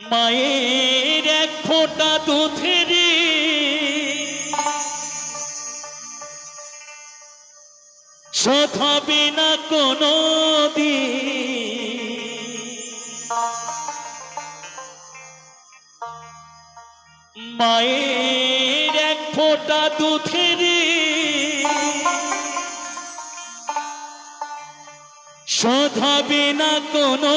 মায়ের এক ফোঁটা দুধের শোধ না কোনো মায়ের এক ফোঁটা দুধের শোধ না কোনো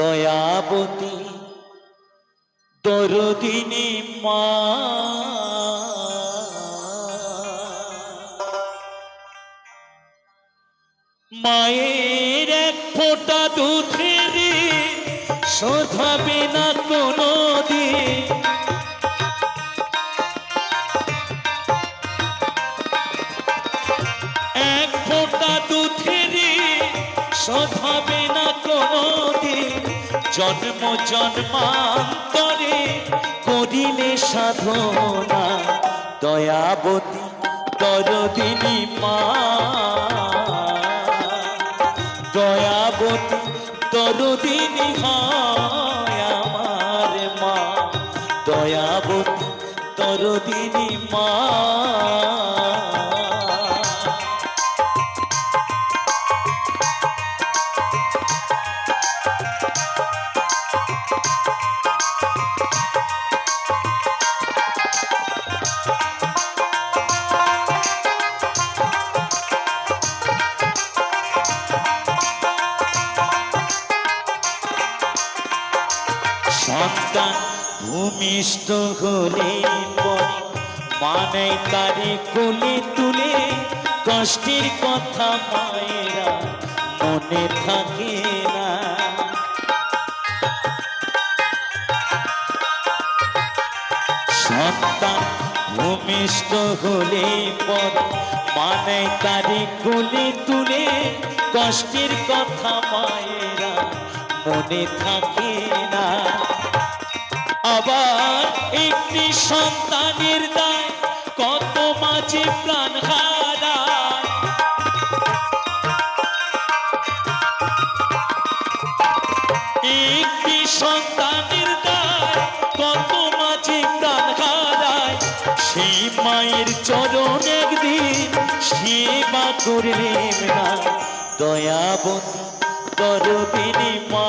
দয়াবতী দরদিনী মা। মায়ের এক ফোঁটা দুধের শোধাবে না জন্ম জন্মান্তরে করিলে সাধনা, দয়াবতী দরদিনী মা। দয়াবতী দরদিনী হয় আমার মা। দয়াবতী দরদিনী মা। ভূমিষ্ঠ হলে মানে তারে কোলে তুলে, কষ্টের কথা মায়েরা মনে থাকে না। সন্তান ভূমিষ্ঠ হলে পরে মানে তারে কোলে তুলে, কষ্টের কথা মায়েরা মনে থাকে আবার একটি সন্তানের দায়, কত মাঝে প্রাণ একটি সন্তানের দায়, কত মাঝে প্রাণ হারায়। সেই মায়ের চরণ একদিন সেবা করলেন না। দয়াবতী দরদিনী মা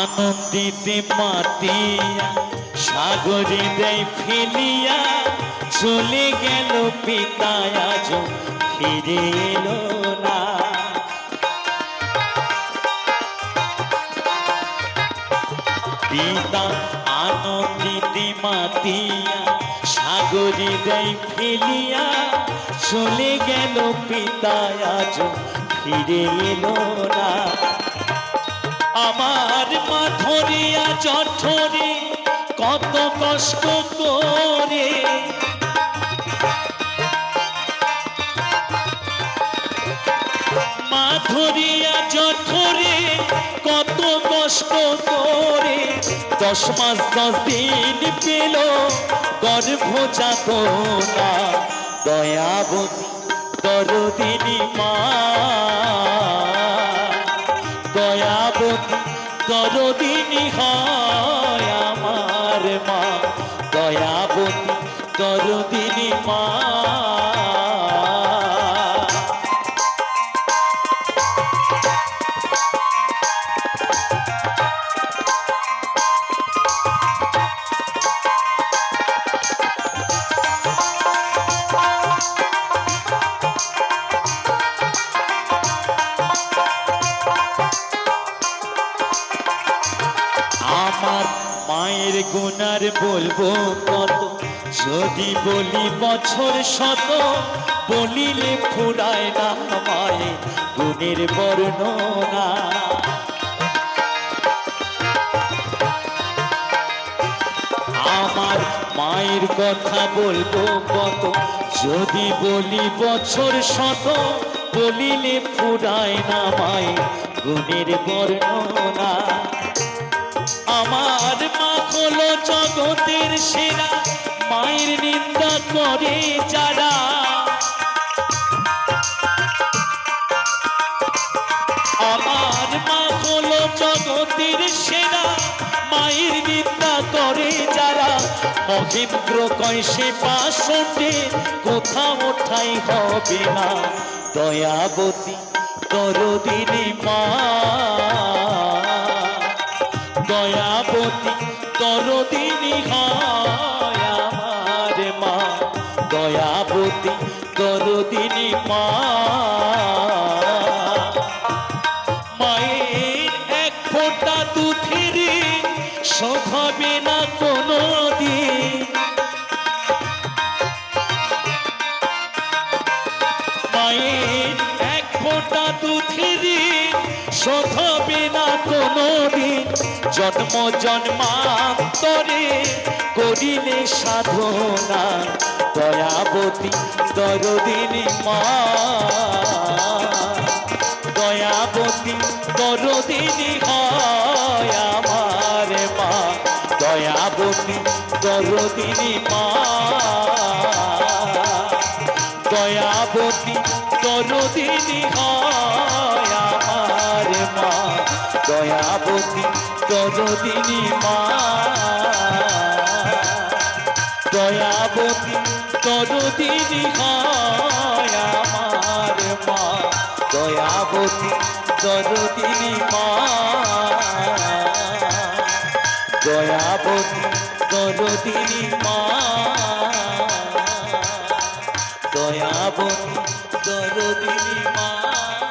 আনন্দিতে মাতিয়া, সাগরে দেয় ফেলিয়া, চলে গেল পিতা আজ ফিরে এলো না। পিতা আনন্দিতে মাতিয়া, সাগরে দেয় ফেলিয়া, চলে গেল পিতা আজ ফিরে এলো না। আমার মা ধরিয়া জঠরে কত কষ্ট করে। মা ধরিয়া জঠরে কত কষ্ট করে। দশ মাস, দশ দিন পেল গর্ভজাত না দয়াবতী, দরদিনী মা। দয়াবতী দরদিনী হয় আমার মা। দয়াবতী দরদিনী মা। আমার মায়ের গুনার বলব কত? যদি বলি বছর শত, বলিলে ফুরায় না মায়ের গুণের বর্ণনা। আমার মায়ের কথা বলব কত? যদি বলি বছর শত, বলিলে ফুরায় না মায়ের গুণের বর্ণনা। আমার মা হলো জগতের সেরা, মায়ের নিন্দা করে যারা। আমার মা হলো জগতের সেরা, মায়ের নিন্দা করে যারা। মহেন্দ্র কয়সে পাশে কোথাও ঠাই হবে না। দয়াবতী তরদিনী মা। দয়াবতী তরদিনী হয় আমার মা। দয়াবতী তরদিনী মা মায়ের এক ফোঁটা দুধের শোধ হবে না কোনো দিন। মায়ের এক ফোঁটা দুধের শোধ না কোনো দিন। জন্ম জন্মান্তরে করিলে সাধনা, দয়াবতী দরদিনী মা। দয়াবতী দরদিনী হয় আমার মা। দয়াবতী দরদিনী মা। দয়াবতী দরদিনী হয় আমার মা। দয়াবতী দরদিনী মা। দয়াবতী দরদিনী হয় আমার মা। দয়াবতী দরদিনী মা। দয়াবতী দরদিনী মা। দয়াবতী দরদিনী মা